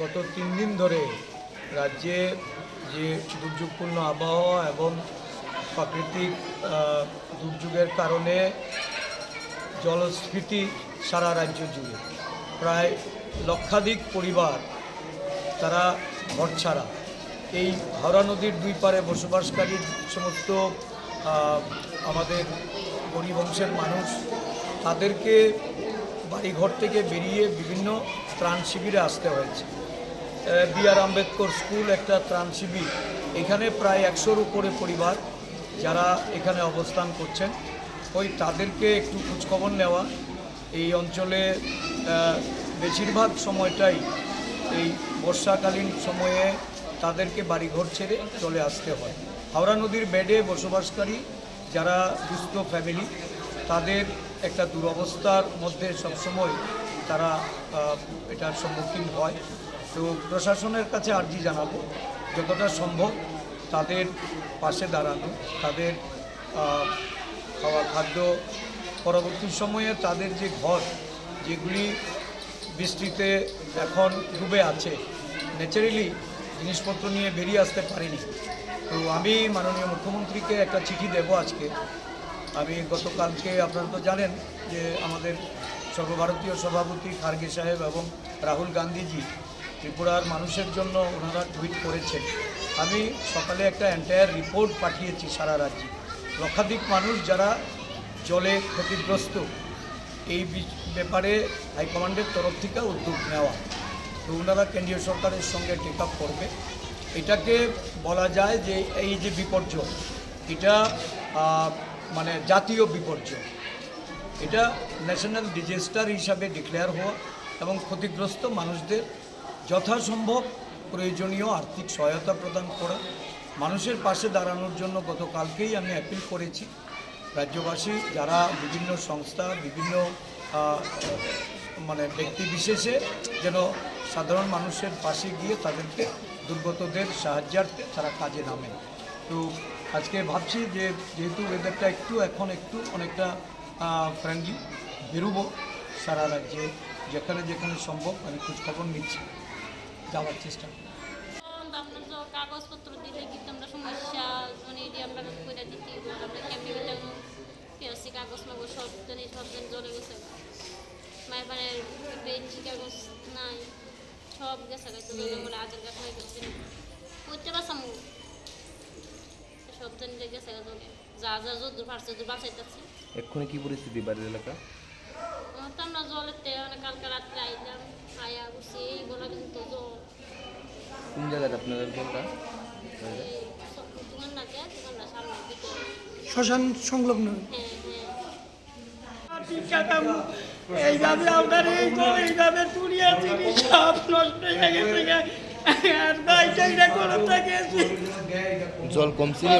গত তিন দিন ধরে রাজ্যে যে দুর্যোগপূর্ণ আবহাওয়া এবং প্রাকৃতিক দুর্যোগের কারণে জলস্ফীতি সারা রাজ্য জুড়ে। প্রায় লক্ষাধিক পরিবার তারা ঘর ছাড়া। এই হাওড়া নদীর দুই পারে বসবাসকারী সমস্ত আমাদের গরিব অংশের মানুষ তাদেরকে বাড়িঘর থেকে বেরিয়ে বিভিন্ন ত্রাণ শিবিরে আসতে হয়েছে। বি আর আম্বেদকর স্কুল একটা ত্রাণ শিবির। এখানে প্রায় একশোর উপরে পরিবার যারা এখানে অবস্থান করছেন। ওই তাদেরকে একটু খোঁজখবর নেওয়া। এই অঞ্চলে বেশিরভাগ সময়টাই এই বর্ষাকালীন সময়ে তাদেরকে বাড়িঘর ছেড়ে চলে আসতে হয়। হাওড়া নদীর বেডে বসবাসকারী যারা দুস্থ ফ্যামিলি, তাদের একটা দুরবস্থার মধ্যে সবসময় তারা এটার সম্মুখীন হয়। তো প্রশাসনের কাছে আর্জি জানাব, যতটা সম্ভব তাদের পাশে দাঁড়ানো, তাদের খাওয়া খাদ্য পরবর্তী সময়ে তাদের যে ঘর যেগুলি বৃষ্টিতে এখন ডুবে আছে, ন্যাচারালি জিনিসপত্র নিয়ে বেরিয়ে আসতে পারেনি। তো আমি মাননীয় মুখ্যমন্ত্রীকে একটা চিঠি দেব আজকে। আমি গতকালকে, আপনারা তো জানেন যে আমাদের সর্বভারতীয় সভাপতি খার্গে সাহেব এবং রাহুল গান্ধীজি ত্রিপুরার মানুষের জন্য ওনারা টুইট করেছেন। আমি সকালে একটা এন্টায়ার রিপোর্ট পাঠিয়েছি সারা রাজ্যে। লক্ষাধিক মানুষ যারা জলে ক্ষতিগ্রস্ত, এই ব্যাপারে হাইকমান্ডের তরফ থেকে উদ্যোগ নেওয়া। তো ওনারা কেন্দ্রীয় সরকারের সঙ্গে টেক আপ করবে। এটাকে বলা যায় যে এই যে বিপর্যয়, এটা মানে জাতীয় বিপর্যয়। এটা ন্যাশনাল ডিজাস্টার হিসাবে ডিক্লেয়ার হওয়া এবং ক্ষতিগ্রস্ত মানুষদের যথাসম্ভব প্রয়োজনীয় আর্থিক সহায়তা প্রদান করা। মানুষের পাশে দাঁড়ানোর জন্য গতকালকেই আমি অ্যাপিল করেছি। রাজ্যবাসী, যারা বিভিন্ন সংস্থা, বিভিন্ন মানে ব্যক্তি বিশেষে যেন সাধারণ মানুষের পাশে গিয়ে তাদেরকে দুর্গতদের সাহায্যার্থে তারা কাজে নামে। তো আজকে ভাবছি যে যেহেতু ওয়েদারটা একটু এখন একটু অনেকটা ফ্রেন্ডলি বেরোবো সারা রাজ্যে, যেখানে যেখানে সম্ভব আমি খোঁজখবর নিচ্ছি। যাওয়ার চেষ্টা। করব। তখন আপনার তো কাগজপত্র দিলে কিন্তু আমরা সমস্যা মানে এটি আমরা করে দিতে হবে। আমরা কেমনি গেলে পেয়েছি কাগজ মাগজ সব জানি সব জানি জলে গেছে। মায়ের বাড়ির বেঞ্চি কাগজ নাই সব গেছে গেছে জলে বলে আজের কাঠ হয়ে গেছে। করতে পারছাম সব জানি গেছে গেছে যা যা যদুর বাঁচাইতেছে। এক্ষুনি কি পরিস্থিতি বাড়ির এলাকা? তো আমরা জলেতে মানে কালকে রাত্রে আইলাম আয়া বসে এই বলা কিন্তু জল কোন জায়গাতে আপনাদের ঘরটা? এই সব দোকান না যায় দোকান না সামনে ভিতরে শ্মশান সংলগ্ন। এইভাবে আপনার এই এইভাবে দুনিয়া জিনিস সব নষ্ট হয়ে গেছে আর গাইটা এটা করে থাকে জল কমছিল?